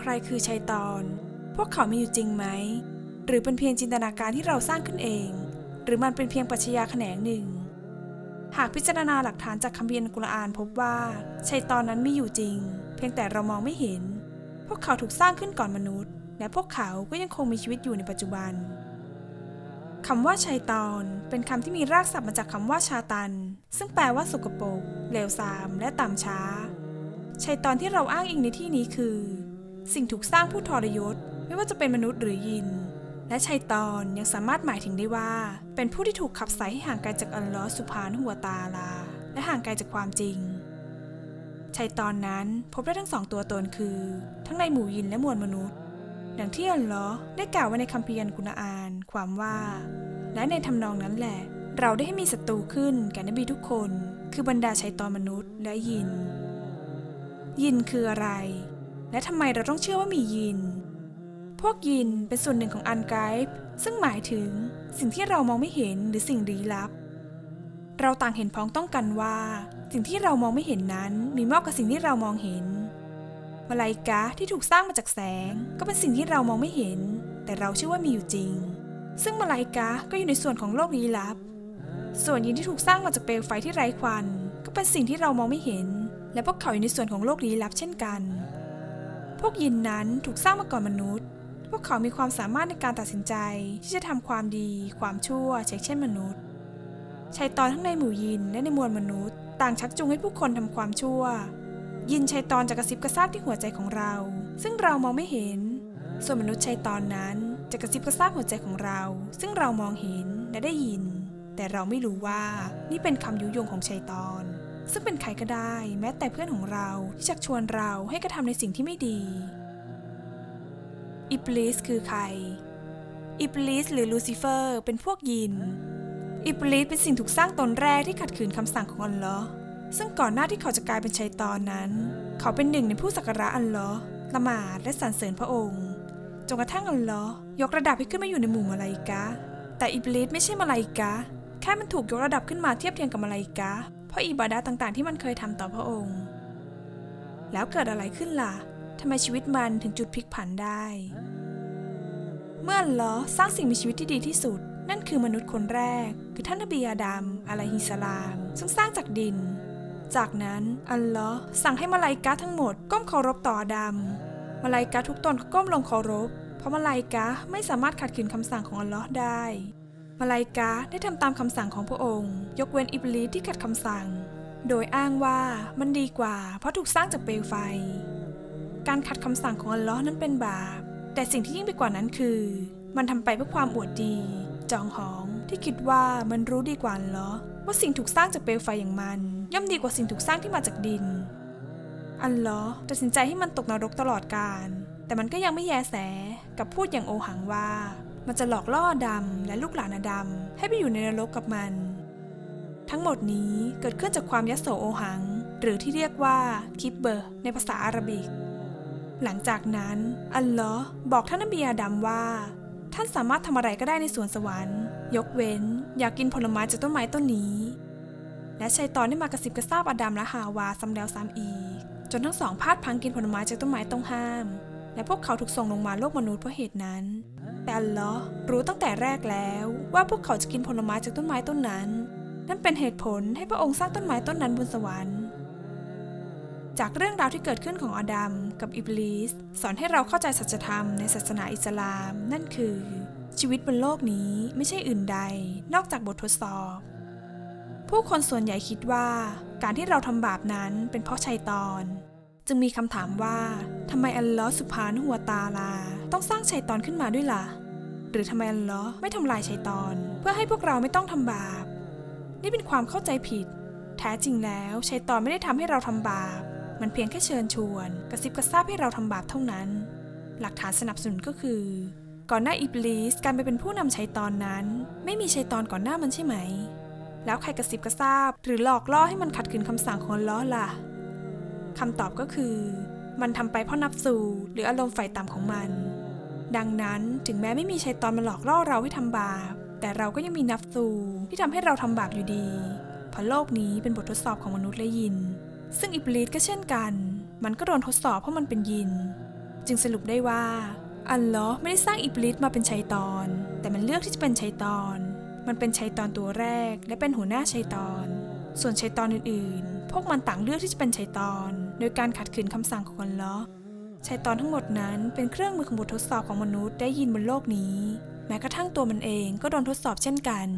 ใครคือชัยตอน พวกเขามีอยู่จริงไหม หรือเป็นเพียงจินตนาการที่เราสร้างขึ้นเอง หรือมันเป็นเพียงปรัชญาแขนงหนึ่ง หากพิจารณาหลักฐานจากคัมภีร์อัลกุรอานพบว่าชัยตอนนั้นมีอยู่จริง เพียงแต่เรามองไม่เห็น พวกเขาถูกสร้างขึ้นก่อนมนุษย์ และพวกเขาก็ยังคงมีชีวิตอยู่ในปัจจุบันคำว่าชัยตอนเป็นคำที่มีรากศัพท์มาจากคำว่าชาตัน ซึ่งแปลว่าสกปรกเลวทราม และต่ำช้าชัยตอนที่เราอ้างอิงในที่นี้คือ สิ่งถูกสร้างผู้ทรยศ ไม่ว่าจะเป็นมนุษย์หรือยิน และชัยตอนยังสามารถหมายถึงได้ว่า เป็นผู้ที่ถูกขับไสให้ห่างไกลจากอัลลอฮ์สุภานหัวตาลา และห่างไกลจากความจริงชัยตอนนั้นพบได้ทั้งสองตัวตนคือ ทั้งในหมู่ยินและมวลมนุษย์ ดังที่อัลลอฮ์ได้กล่าวไว้ในคัมภีร์อัลกุรอาน ความว่า และในทำนองนั้นแหละ เราได้ให้มีศัตรูขึ้นแก่นบีทุกคน คือบรรดาชัยตอนมนุษย์และยิน ยินคืออะไร และทำไมเราต้องเชื่อว่ามียิน พวกยินเป็นส่วนหนึ่งของอันไกด์ซึ่งหมายถึงสิ่งที่เรามองไม่เห็นหรือสิ่งลี้ลับ เราต่างเห็นพ้องต้องกันว่า สิ่งที่เรามองไม่เห็นนั้นมีมากกว่าสิ่งที่เรามองเห็นมาลายกาที่ถูกสร้างมาจากแสง ก็เป็นสิ่งที่เรามองไม่เห็น แต่เราเชื่อว่ามีอยู่จริง ซึ่งมาลายกาก็อยู่ในส่วนของโลกลี้ลับ ส่วนยินที่ถูกสร้างมาจากเปลวไฟที่ไร้ควัน ก็เป็นสิ่งที่เรามองไม่เห็น และพวกเขาอยู่ในส่วนของโลกลี้ลับเช่นกัน พวกยินนั้นถูกสร้างมาก่อนมนุษย์ พวกเขามีความสามารถในการตัดสินใจที่จะทำความดี ความชั่วเช่นเช่นมนุษย์ชัยตอนทั้งในหมู่ยินและในมวลมนุษย์ ต่างชักจูงให้ผู้คนทำความชั่ว ยินชัยตอนจะกระซิบกระซาบที่หัวใจของเรา ซึ่งเรามองไม่เห็น ส่วนมนุษย์ชัยตอนนั้นจะกระซิบกระซาบหัวใจของเรา ซึ่งเรามองเห็นและได้ยิน แต่เราไม่รู้ว่านี่เป็นคำยุยงของชัยตอน ซึ่งเป็นใครก็ได้ แม้แต่เพื่อนของเราที่ชักชวนเราให้กระทำในสิ่งที่ไม่ดี อิบลิสคือใคร อิบลิสหรือลูซิเฟอร์เป็นพวกยิน อิบลิสเป็นสิ่งถูกสร้างตนแรกที่ขัดขืนคำสั่งของอัลลอฮ์ซึ่งก่อนหน้าที่เขาจะกลายเป็นชัยตอนนั้น เขาเป็นหนึ่งในผู้สักการะอัลลอฮ์ละหมาดและสรรเสริญพระองค์จนกระทั่งอัลลอฮ์ยกระดับให้ขึ้นมาอยู่ในหมู่มาลาอิกะ แต่อิบลิสไม่ใช่มาลาอิกะ แค่มันถูกยกระดับขึ้นมาเทียบเทียงกับมาลาอิกะ เพราะอิบาดะห์ต่างๆ ที่มันเคยทำต่อพระองค์ แล้วเกิดอะไรขึ้นล่ะทำไมชีวิตมันถึงจุดพลิกผันได้ เมื่ออัลลอฮ์สร้างสิ่งมีชีวิตที่ดีที่สุด นั่นคือมนุษย์คนแรก คือท่านนบีอาดัมอะลัยฮิสลาม ซึ่งสร้างจากดิน จากนั้นอัลลอฮ์สั่งให้มาลาอิกะทั้งหมด ก้มเคารพต่ออาดัมมาลาอิกะทุกตนก็ก้มลงเคารพ เพราะมาลาอิกะไม่สามารถขัดขืนคำสั่งของอัลลอฮ์ได้ มาลาอิกะห์ได้ทำตามคำสั่งของพระองค์ ยกเว้นอิบลิสที่ขัดคำสั่ง โดยอ้างว่ามันดีกว่า เพราะถูกสร้างจากเปลวไฟ การขัดคำสั่งของอัลลอฮ์นั้นเป็นบาป แต่สิ่งที่ยิ่งไปกว่านั้นคือ มันทำไปเพื่อความอวดดี จองหองที่คิดว่ามันรู้ดีกว่าอัลลอฮ์ว่าสิ่งถูกสร้างจากเปลวไฟอย่างมัน ย่อมดีกว่าสิ่งถูกสร้างที่มาจากดิน อัลลอฮ์ตัดสินใจให้มันตกนรกตลอดกาลแต่มันก็ยังไม่แยแส กับพูดอย่างโอหังว่า มันจะหลอกล่ออดัมและลูกหลานอดัมให้ไปอยู่ในนรกกับมัน ทั้งหมดนี้เกิดขึ้นจากความยโสโอหัง หรือที่เรียกว่าคิปเบอร์ในภาษาอาหรับิก หลังจากนั้น อัลลอฮ์บอกท่านนบีอาดัมว่า ท่านสามารถทำอะไรก็ได้ในสวนสวรรค์ ยกเว้น อยากกินผลไม้จากต้นไม้ต้นนี้และชัยตอนได้มากระซิบกระซาบอาดัมและฮาวาซ้ำแล้วซ้ำอีก จนทั้งสองพลาดพังกินผลไม้จากต้นไม้ต้องห้าม และพวกเขาถูกส่งลงมาโลกมนุษย์เพราะเหตุนั้น แต่อัลลอฮ์รู้ตั้งแต่แรกแล้วว่าพวกเขาจะกินผลไม้จากต้นไม้ต้นนั้น นั่นเป็นเหตุผลให้พระองค์สร้างต้นไม้ต้นนั้นบนสวรรค์ จากเรื่องราวที่เกิดขึ้นของอาดัมกับอิบลิสสอนให้เราเข้าใจสัจธรรมในศาสนาอิสลาม นั่นคือ ชีวิตบนโลกนี้ไม่ใช่อื่นใด นอกจากบททดสอบ ผู้คนส่วนใหญ่คิดว่า การที่เราทำบาปนั้นเป็นเพราะชัยตอน จึงมีคำถามว่าทำไมอัลลอฮ์สุภานหัวตาลา ต้องสร้างชัยตอนขึ้นมาด้วยล่ะ หรือทำไมอัลลอฮ์ไม่ทำลายชัยตอน เพื่อให้พวกเราไม่ต้องทำบาป นี่เป็นความเข้าใจผิด แท้จริงแล้วชัยตอนไม่ได้ทำให้เราทำบาป มันเพียงแค่เชิญชวน กระซิบกระซาบให้เราทำบาปเท่านั้น หลักฐานสนับสนุนก็คือ ก่อนหน้าอิบลิสการไปเป็นผู้นำชัยตอนนั้น ไม่มีชัยตอนก่อนหน้ามันใช่ไหม แล้วใครกระซิบกระซาบหรือหลอกล่อให้มันขัดขืนคำสั่งของอัลล้อฮ์ล่ะ คำตอบก็คือ มันทำไปเพราะนับสู่หรืออารมณ์ไฟต่ำของมัน ดังนั้นถึงแม้ไม่มีชัยตอนมาหลอกล่อเราให้ทำบาป แต่เราก็ยังมีนับสู่ที่ทำให้เราทำบาปอยู่ดี เพราะโลกนี้เป็นบททดสอบของมนุษย์และยิน ซึ่งอิบลิสก็เช่นกัน มันก็โดนทดสอบเพราะมันเป็นยิน จึงสรุปได้ว่าอัลลอฮ์ไม่ได้สร้างอิบลิสมาเป็นชัยตอน แต่มันเลือกที่จะเป็นชัยตอน มันเป็นชัยตอนตัวแรกและเป็นหัวหน้าชัยตอน ส่วนชัยตอนอื่นๆ พวกมันต่างเลือกที่จะเป็นชัยตอน โดยการขัดขืนคำสั่งของอัลเลอฮ์ชัยตอนทั้งหมดนั้นเป็นเครื่องมือของบททดสอบของมนุษย์ได้ยินบนโลกนี้ แม้กระทั่งตัวมันเองก็โดนทดสอบเช่นกัน